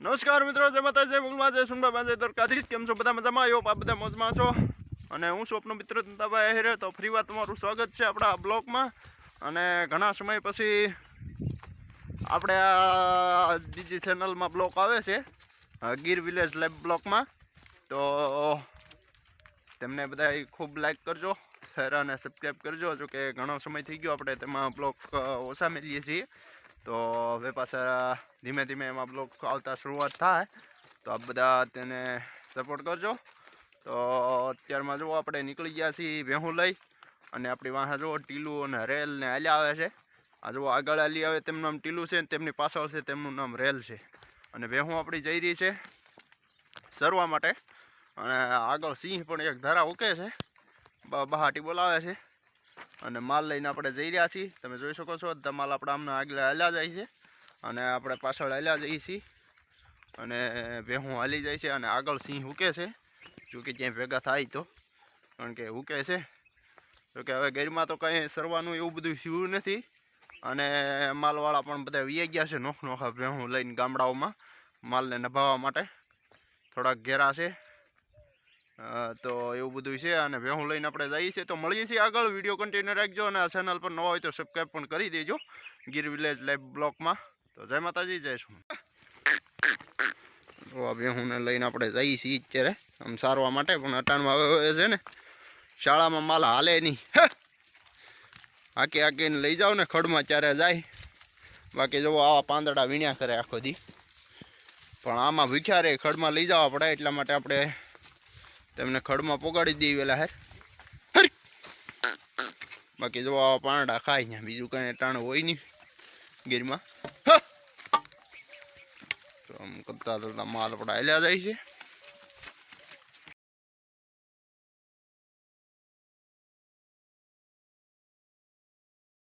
નમસ્કાર મિત્રો, જય માતા જય મુગલમાં જય સુનબા બાજે દ્વારકાધીશ. કેમ છો? બધા મજામાં? આવ્યો આ બધા મોજમાં છો. અને હું સ્વપ્ન મિત્ર તંતાભાઈ હેરે તો ફરી વાર તમારું સ્વાગત છે આપણા આ બ્લોગમાં. અને ઘણા સમય પછી આપણે આ બીજી ચેનલમાં બ્લોક આવે છે ગીર વિલેજ લેબ બ્લોકમાં તો તેમને બધા ખૂબ લાઈક કરજો, શેર અને સબસ્ક્રાઈબ કરજો. જો કે ઘણો સમય થઈ ગયો આપણે તેમાં બ્લોક ઓછા મેળીએ છીએ. તો હવે પાછા ધીમે ધીમે એમાં બ્લોગ આવતા શરૂઆત થાય. તો આપ બધા તેને સપોર્ટ કરજો. તો અત્યારમાં જુઓ આપણે નીકળી ગયા છીએ ભેહું લઈ. અને આપણી વાંહે જુઓ, ટીલું અને રેલ ને હાલ્યા આવે છે. આ જુઓ, આગળ હાલી આવે તેમનું નામ ટીલું છે ને તેમની પાછળ છે તેમનું નામ રેલ છે. અને ભેહું આપણી જઈ રહી છે સરવા માટે. અને આગળ સિંહ પણ એક ધારા ઉકે છે. બહાટી બોલાવે છે. અને માલ લઈને આપણે જઈ રહ્યા છીએ. તમે જોઈ શકો છો બધા માલ આપણે આમને આગળ હાલ્યા જાય છે અને આપણે પાછળ હાલ્યા જઈએ છીએ. અને ભેહું હાલી જાય છે અને આગળ સિંહ હૂકે છે. જો કે ભેગા થાય તો, કારણ કે હૂકે છે. જોકે હવે ગેરમાં તો કંઈ સરવાનું એવું બધું થયું નથી. અને માલવાળા પણ બધા વી ગયા છે, નોખ નોખા ભેહું લઈને ગામડાઓમાં માલને નભાવવા માટે. થોડાક ઘેરા છે. તો એવું બધું છે અને ભેહું લઈને આપણે જઈએ છીએ. તો મળીએ છીએ આગળ. વીડિયો કન્ટિન્યુ રાખજો અને આ ચેનલ પર નવા હોય તો સબસ્ક્રાઈબ પણ કરી દેજો. ગીર વિલેજ લાઈવ બ્લોકમાં તો જય માતાજી, જય શું આ ભેહુંને લઈને આપણે જઈએ છીએ અત્યારે. આમ સારવા માટે પણ અટાણમાં આવે છે ને શાળામાં માલ હાલે નહીં. હાકી હાકીને લઈ જાઓ ને ખડમાં ત્યારે જાય. બાકી જુઓ આવા પાંદડા વીણ્યા કરે આખો દી. પણ આમાં ભૂખ્યા રે, ખડમાં લઈ જવા પડે એટલા માટે આપણે તેમને ખડમાં પોગાડી દઈએ વેલા હેર. બાકી જો આવા પાંડા ખાય ને બીજું કાંઈ ટાણું હોય નહીં ગીરમાં. તો આમ કરતા માલ હાલ્યા જાય છે.